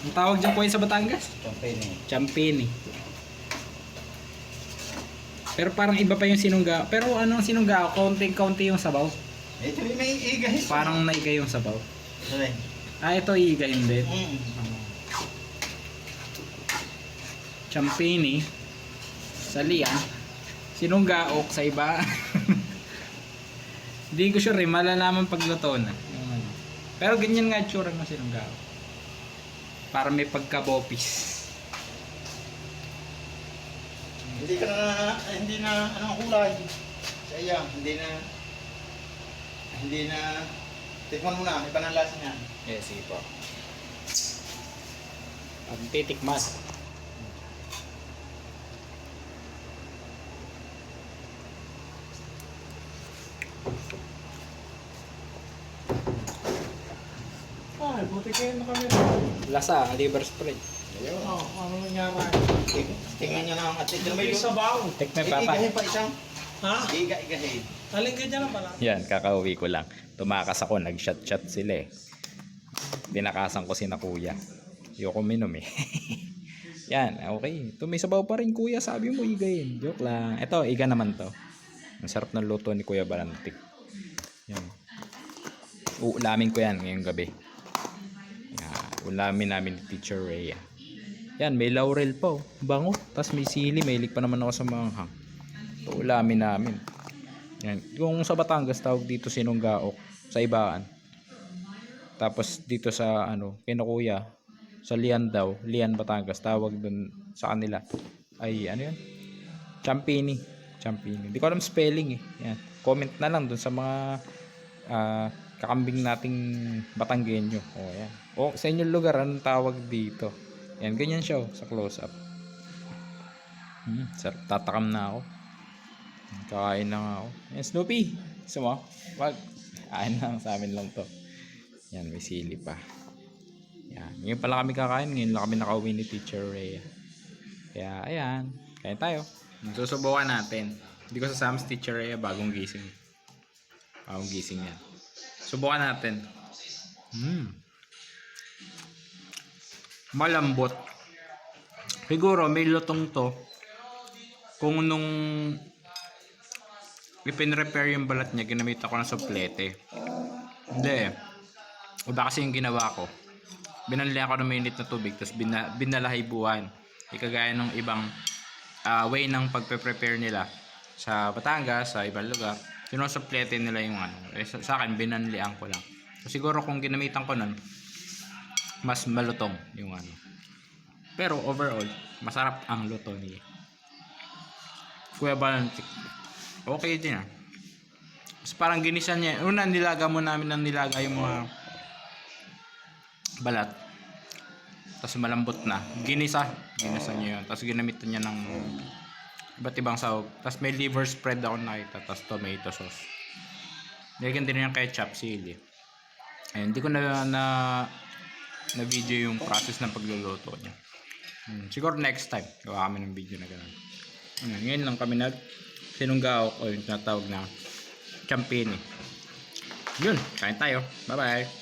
Ang tawag dyan kuya sa Batangas? Champagne eh. Champini. Pero parang iba pa yung sinungga. Pero ano ang sinungga? Kaunting-kaunti yung sabaw. Ito may may igay. Parang naiga yung sabaw. Sabi. Ah, ito iga hindi. Mm. Champini. Sa liyan. Sinunggaok sa iba. Hindi ko sure eh. Malalaman pagluto na. Pero ganyan nga itsura ng sinunggaok. Para may pagkabopis. Hindi ka na, hindi na, anong kulay? Sa iya, hindi na, hindi na, tikman mo na, iba na lasa niya. Yes, sige po. Ang titikman. Ay, buti kayo na kami. Lasa, liver spread. Ayaw. Oh, ano nangyari? Ting- Tingnan niyo na ang atin. May yung, sabaw. Tikman Eh, papa. igahin pa isang, Ha? iga-igahin. Alin ka dyan pala? Yan, kakauwi ko lang. Tumakas ako, nag-shot-shot sila eh. Pinakasan ko si na kuya. Ayoko minom eh. Yan, okay. Ito may sabaw pa rin kuya, sabi mo igayin. Joke lang. Ito, iga naman to. Ang sarap ng luto ni Kuya Balantik. Yan. Uulamin ko yan ngayong gabi. Ulamin namin ni Teacher Rhea. Yan, may laurel pa oh. Bango. Tapos may sili, may pa naman ako sa manghang. Ito ulamin namin. Yan. Yung sa Batangas tawag dito sinunggaok sa ibaan. Tapos dito sa ano, kinukuya sa Lian daw, Lian Batangas tawag dun sa kanila ay ano yan? Champini. Champini. Hindi ko alam spelling eh. Yan. Comment na lang dun sa mga ah, kakambing nating Batanggenyo. O yan. O sa inyong lugar anong tawag dito? Yan, ganyan siya oh, sa close up. Hmm, sarap. Tatakam na ako. Kakain na ako. Yan, Snoopy. Gusto? Wag. Kain lang sa amin lang to. Yan, may sili pa. Yan. Ngayon pala kami kakain. Ngayon lang kami nakauwi ni Teacher Rhea. Kaya, ayan. Kain tayo. Susubukan natin. Hindi ko sasama si Teacher Rhea bagong gising. Bagong gising yan. Subukan natin. Hmm. Malambot. Siguro may lutong to. Kung nung ipin-repair yung balat niya, ginamit ako ng suplete. Hindi eh. Iba kasi yung ginawa ko. Binanli ako ng mainit na tubig, tapos bina, binalahibuan. Ikagaya ng ibang ah, way ng pagpe-prepare nila sa Batangas, sa ibang lugar. Sinusuplete nila yung ano. Eh, sa, sa akin, binanlian ko lang. So, siguro kung ginamitan ko nun, mas malutong yung ano. Pero overall, masarap ang luto niya. Kuya Balantik. Okay din ah. Mas parang ginisa niya. Una, nilaga mo namin ng nilaga yung mga balat. Tapos malambot na. Ginisa. Ginisa niya yun. Tapos ginamit niya ng iba't ibang sahog. Tapos may liver spread ako nakita. Tapos tomato sauce. Nilagyan din niya ketchup, sili. Ayun, hindi ko na, na na video yung process ng pagluluto niya. Hmm, siguro next time, gawa kami ng video na gano'n. Hmm, ngayon lang kami nag sinunggaok o yung tinatawag na champini. Yun, kain tayo. Bye-bye.